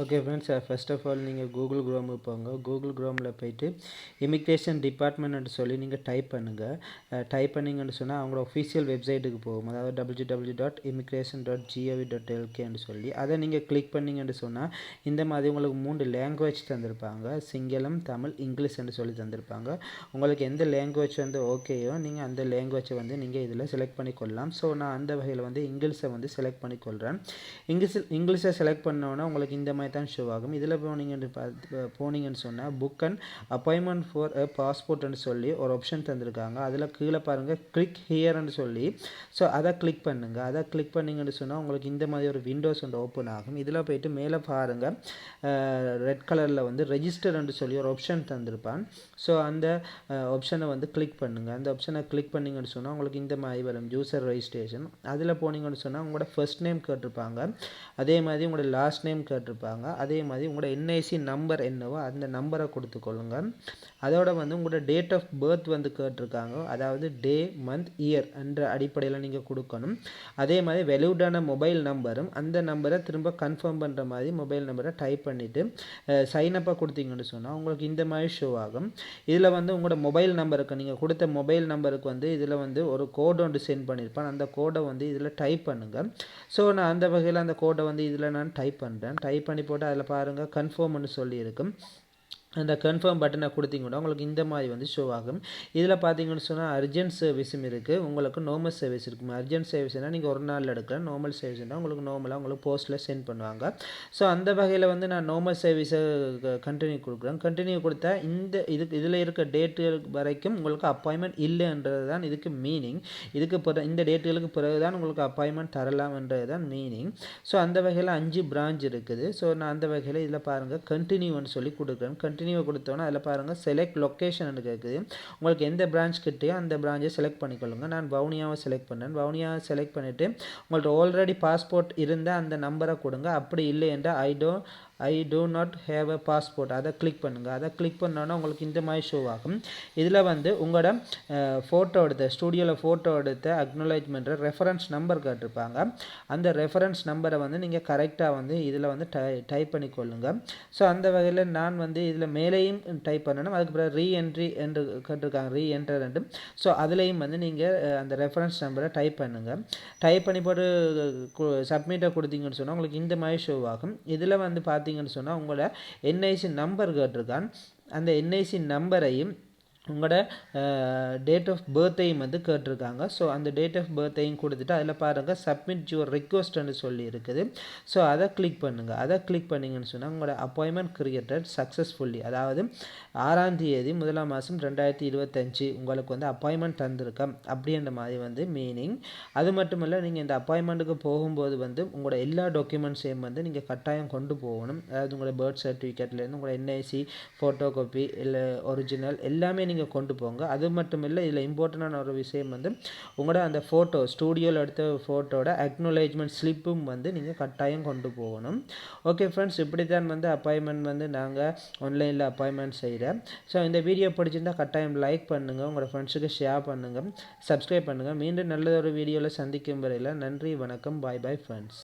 Okay friends first of all நீங்கள் Google குரோமுக்கு போங்க. கூகுள் குரோமில் போயிட்டு இமிக்ரேஷன் டிபார்ட்மெண்ட்னு சொல்லி நீங்கள் டைப் பண்ணுங்கள் டைப் uh, பண்ணிங்கன்னு சொன்னால் அவங்களோட ஒஃபிஷியல் வெப்சைட்டுக்கு போகும். அதாவது W W dot immigration dot gov dot எல்கேன்னு சொல்லி. அதை நீங்கள் கிளிக் பண்ணிங்கன்னு சொன்னால் இந்த மாதிரி உங்களுக்கு மூன்று லாங்குவேஜ் தந்திருப்பாங்க. சிங்களம் தமிழ் இங்கிலீஷ்னு சொல்லி தந்திருப்பாங்க. உங்களுக்கு எந்த லாங்குவேஜ் வந்து ஓகேயோ நீங்கள் அந்த லாங்குவேஜை வந்து நீங்கள் இதில் செலக்ட் பண்ணிக்கொள்ளலாம். ஸோ நான் அந்த வகையில் வந்து இங்கிலீஷை வந்து செலக்ட் பண்ணிக்கொள்கிறேன் இங்கிலீஷ் இங்கிலீஷை செலக்ட் பண்ணோன்னா உங்களுக்கு இந்த மாதிரி மாதிரி தான் ஷோ ஆகும். இதில் போனீங்கன்னு பார்த்து போனீங்கன்னு சொன்னால் book and appointment for a பாஸ்போர்ட்னு சொல்லி ஒரு ஆப்ஷன் தந்திருக்காங்க. அதில் கீழே பாருங்கள் கிளிக் ஹியர்னு சொல்லி. ஸோ அதை கிளிக் பண்ணுங்கள் அதை கிளிக் பண்ணிங்கன்னு சொன்னால் உங்களுக்கு இந்த மாதிரி ஒரு விண்டோஸ் ஒன்று ஓப்பன் ஆகும். இதில் போயிட்டு மேலே பாருங்கள் ரெட் கலரில் வந்து ரெஜிஸ்டர்னு சொல்லி ஒரு ஆப்ஷன் தந்திருப்பான். ஸோ அந்த ஆப்ஷனை வந்து கிளிக் பண்ணுங்கள் அந்த ஆப்ஷனை கிளிக் பண்ணிங்கன்னு சொன்னால் உங்களுக்கு இந்த மாதிரி வரும். யூசர் ரெஜிஸ்ட்ரேஷன் அதில் போனீங்கன்னு சொன்னால் உங்களோட ஃபர்ஸ்ட் நேம் கேட்டிருப்பாங்க. அதே மாதிரி உங்களோட லாஸ்ட் நேம் கேட்டிருப்பாங்க. கொடுத்துருக்காங்க. அதே மாதிரி உங்களோட என்ஐசி நம்பர் என்னவோ அந்த நம்பரை கொடுத்துக்கொள்ளுங்க. அதோட வந்து உங்களோட டேட் ஆஃப் பர்த் வந்து கேட்டிருக்காங்க. அதாவது டே மந்த் இயர் என்ற அடிப்படையில் நீங்கள் கொடுக்கணும். அதே மாதிரி வெலிவுடான மொபைல் நம்பரும் அந்த நம்பரை திரும்ப கன்ஃபார்ம் பண்ணுற மாதிரி மொபைல் நம்பரை டைப் பண்ணிவிட்டு சைனப்பாக கொடுத்தீங்கன்னு சொன்னால் உங்களுக்கு இந்த மாதிரி ஷோ ஆகும். இதில் வந்து உங்களோட மொபைல் நம்பருக்கு நீங்கள் கொடுத்த மொபைல் நம்பருக்கு வந்து இதில் வந்து ஒரு கோடு ஒன்று சென்ட் பண்ணியிருப்பேன் அந்த கோடை வந்து இதில் டைப் பண்ணுங்கள் ஸோ நான் அந்த வகையில் அந்த கோடை வந்து இதில் நான் டைப் பண்ணுறேன் டைப் பண்ணி போட்டு அதில் பாருங்கள் கன்ஃபார்ம்னு சொல்லியிருக்கும். அந்த கன்ஃபார்ம் பட்டனை கொடுத்தீங்கன்னா உங்களுக்கு இந்த மாதிரி வந்து ஷோ ஆகும். இதில் பார்த்தீங்கன்னு சொன்னால் அர்ஜென்ட் சர்வீஸும் இருக்குது உங்களுக்கு நார்மல் சர்வீஸ் இருக்கும்? அர்ஜென்ட் சர்வீஸ்னால் நீங்கள் ஒரு நாளில் எடுக்கலாம். நார்மல் சர்வீஸ்னால் உங்களுக்கு நார்மலாக உங்களுக்கு போஸ்ட்டில் சென்ட் பண்ணுவாங்க. ஸோ அந்த வகையில் வந்து நான் நார்மல் சர்வீஸை கண்டினியூ கொடுக்குறேன். கண்டினியூ கொடுத்தா இந்த இதுக்கு இதில் இருக்க டேட்டுகளுக்கு வரைக்கும் உங்களுக்கு அப்பாயின்மெண்ட் இல்லைன்றது தான் இதுக்கு மீனிங் இதுக்கு பிற இந்த டேட்டுகளுக்கு பிறகு தான் உங்களுக்கு அப்பாயின்மெண்ட் தரலாம்ன்றது தான் மீனிங் ஸோ அந்த வகையில் அஞ்சு பிரான்ச் இருக்குது. ஸோ நான் அந்த வகையில் இதில் பாருங்கள் கண்டினியூன்னு சொல்லி கொடுக்குறேன். கண்டினியூ கண்டினியூ கொடுத்தோன்னா அதில் பாருங்கள் செலக்ட் லொக்கேஷன் கேட்குது உங்களுக்கு எந்த பிரான்ச் கிட்டேயோ அந்த பிரான்ச்சை செலக்ட் பண்ணிக்கொள்ளுங்க. நான் வவுனியாவை செலக்ட் பண்ணேன். வவுனியாவை செலக்ட் பண்ணிவிட்டு உங்கள்கிட்ட ஆல்ரெடி பாஸ்போர்ட் இருந்தால் அந்த நம்பரை கொடுங்க. அப்படி இல்லை என்றால் I do I do not have a passport அதை கிளிக் பண்ணுங்கள் அதை கிளிக் பண்ணோன்னா உங்களுக்கு இந்த மாதிரி ஷோ ஆகும். இதில் வந்து உங்களோட ஃபோட்டோ எடுத்த ஸ்டூடியோவில் ஃபோட்டோ எடுத்த அக்னாலேஜ்மெண்ட்டை ரெஃபரன்ஸ் நம்பர் கேட்டிருப்பாங்க. அந்த ரெஃபரன்ஸ் நம்பரை வந்து நீங்கள் கரெக்டாக வந்து இதில் வந்து டை டைப் பண்ணிக்கொள்ளுங்கள் ஸோ அந்த வகையில் நான் வந்து இதில் மேலேயும் டைப் பண்ணணும். அதுக்கு பிறகு ரீஎன்ட்ரி என்று கேட்டிருக்காங்க. ரீஎன்டர் என்று. ஸோ அதுலேயும் வந்து நீங்கள் அந்த ரெஃபரன்ஸ் நம்பரை டைப் பண்ணுங்கள் டைப் பண்ணி போட்டு சப்மிட்டை கொடுத்தீங்கன்னு சொன்னால் உங்களுக்கு இந்த மாதிரி ஷோ ஆகும். இதில் வந்து பார்த்தீங்கன்னு சொன்னால் உங்களோட என்ஐசி நம்பர் கேட்டிருக்கான். அந்த என்ஐசி நம்பரையும் உங்களோட டேட் ஆஃப் பர்த்தையும் வந்து கேட்டிருக்காங்க. ஸோ அந்த டேட் ஆஃப் பர்த்தையும் கொடுத்துட்டு அதில் பாருங்கள் சப்மிட் யுவர் ரிக்வஸ்ட்னு சொல்லி இருக்குது ஸோ அதை கிளிக் பண்ணுங்கள் அதை கிளிக் பண்ணிங்கன்னு சொன்னால் உங்களோட அப்பாயின்மெண்ட் கிரியேட்டட் சக்ஸஸ்ஃபுல்லி அதாவது ஆறாம் தேதி முதலாம் மாதம் ரெண்டாயிரத்தி இருபத்தஞ்சு உங்களுக்கு வந்து அப்பாயின்மெண்ட் தந்திருக்கேன் அப்படின்ற மாதிரி வந்து மீனிங் அது மட்டும் இல்லை நீங்கள் இந்த அப்பாயின்மெண்ட்டுக்கு போகும்போது வந்து உங்களோட எல்லா டாக்குமெண்ட்ஸையும் வந்து நீங்கள் கட்டாயம் கொண்டு போகணும். அதாவது உங்களோட பர்த் சர்டிஃபிகேட்லேருந்து உங்களோட என்ஐசி ஃபோட்டோ காப்பி இல்லை ஒரிஜினல் எல்லாமே நீங்கள் நீங்கள் கொண்டு போங்க. அது மட்டும் இல்லை இதில் இம்பார்ட்டண்டான ஒரு விஷயம் வந்து உங்களோட அந்த ஃபோட்டோ ஸ்டூடியோவில் எடுத்த ஃபோட்டோட அக்னாலேஜ்மெண்ட் ஸ்லிப்பும் வந்து நீங்கள் கட்டாயம் கொண்டு போகணும். ஓகே ஃப்ரெண்ட்ஸ் இப்படி தான் வந்து அப்பாயின்மெண்ட் வந்து நாங்கள் ஆன்லைனில் அப்பாயின்மெண்ட் செய்கிறேன் ஸோ இந்த வீடியோ பிடிச்சிருந்தால் கட்டாயம் லைக் பண்ணுங்கள் உங்களோட ஃப்ரெண்ட்ஸுக்கு ஷேர் பண்ணுங்கள் சப்ஸ்கிரைப் பண்ணுங்கள் மீண்டும் நல்லதொரு வீடியோவில் சந்திக்கும் வரையில் நன்றி வணக்கம் பாய் பாய் ஃப்ரெண்ட்ஸ்